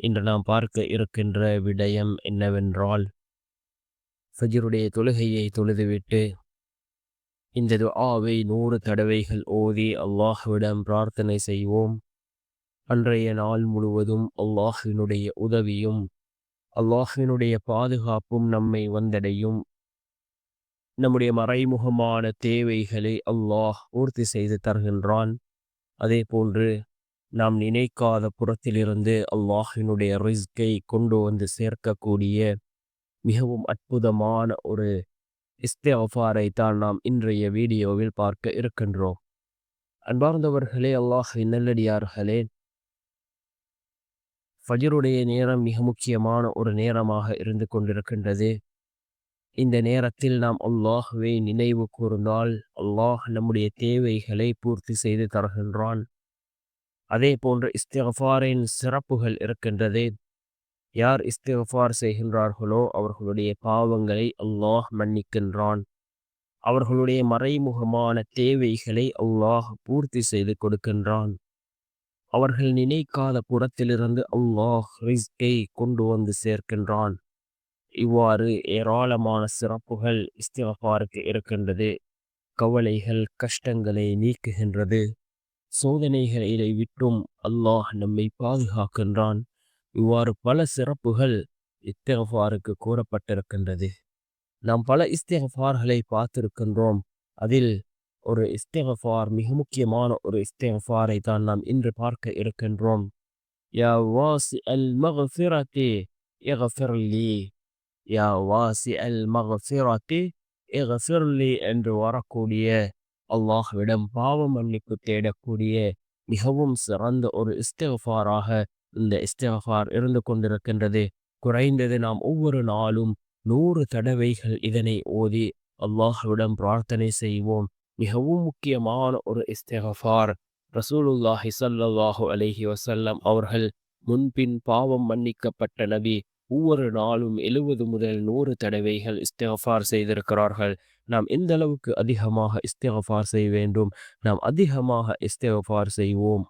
இன்று நாம் பார்க்க இருக்கின்ற விடயம் என்னவென்றால் ஃபஜ்ருடைய தொழுகையை தொழுதுவிட்டு இந்த துஆவை நூறு தடவைகள் ஓதி அல்லாஹ்விடம் பிரார்த்தனை செய்வோம். அன்றைய நாள் முழுவதும் அல்லாஹினுடைய உதவியும் அல்லாஹினுடைய பாதுகாப்பும் நம்மை வந்தடையும். நம்முடைய மறைமுகமான தேவைகளை அல்லாஹ் பூர்த்தி செய்து தருகின்றான். அதே போன்று நாம் நினைக்காத புறத்திலிருந்து அல்லாஹினுடைய ரிஸ்கை கொண்டு வந்து சேர்க்கக்கூடிய மிகவும் அற்புதமான ஒரு இஸ்தேஃபாரை தான் நாம் இன்றைய வீடியோவில் பார்க்க இருக்கின்றோம். அன்பார்ந்தவர்களே அல்லாஹின் நல்லடியார்களே ஃபஜருடைய நேரம் மிக முக்கியமான ஒரு நேரமாக இருந்து கொண்டிருக்கின்றது. இந்த நேரத்தில் நாம் அல்லாஹுவை நினைவு கூர்ந்தால் அல்லாஹ் நம்முடைய தேவைகளை பூர்த்தி செய்து தருகின்றான். அதே போன்று இஸ்திகஃபாரின் சிறப்புகள் இருக்கின்றது. யார் இஸ்திகஃபார் செய்கின்றார்களோ அவர்களுடைய பாவங்களை அல்லாஹ் மன்னிக்கின்றான். அவர்களுடைய மறைமுகமான தேவைகளை அல்லாஹ் பூர்த்தி செய்து கொடுக்கின்றான். அவர்கள் நினைக்காத புறத்திலிருந்து அல்லாஹ் ரிஸ்கை கொண்டு வந்து சேர்க்கின்றான். இவ்வாறு ஏராளமான சிறப்புகள் இஸ்திகஃபாருக்கு இருக்கின்றது. கவலைகள் கஷ்டங்களை நீக்குகின்றது. சோதனைகளை விட்டும் அல்லாஹ் நம்மை பாதுகாக்கின்றான். இவ்வாறு பல சிறப்புகள் இஸ்திகஃபாருக்கு கூறப்பட்டிருக்கின்றது. நாம் பல இஸ்திகஃபார்களை பார்த்திருக்கின்றோம். அதில் ஒரு இஸ்திகஃபார் மிக முக்கியமான ஒரு இஸ்திகஃபாரை தான் நாம் இன்று பார்க்க இருக்கின்றோம். யா வாசி அல் மகஃபிரதி இகஃபிர்லி யா வாசி அல் மகஃபிரதி இகஃபிர்லி என்று வரக்கூடிய அல்லாஹ்விடம் பாவ மன்னிப்பு தேடக்கூடிய மிகவும் சிறந்த ஒரு இஸ்திகஃபாராக இந்த இஸ்திகஃபார் இருந்து கொண்டிருக்கின்றது. குறைந்தது நாம் ஒவ்வொரு நாளும் நூறு தடவைகள் இதனை ஓதி அல்லாஹ்விடம் பிரார்த்தனை செய்வோம். மிகவும் முக்கியமான ஒரு இஸ்திகஃபார் ரசூலுல்லாஹி சல்லாஹு அலஹி வசல்லம் அவர்கள் முன்பின் பாவம் மன்னிக்கப்பட்ட நபி ஒவ்வொரு நாளும் எழுபது முதல் நூறு தடவைகள் இஸ்திகஃபார் செய்திருக்கிறார்கள். நாம் எந்த அளவுக்கு அதிகமாக இஸ்திகஃபார் செய்ய வேண்டும்? நாம் அதிகமாக இஸ்திகஃபார் செய்வோம்.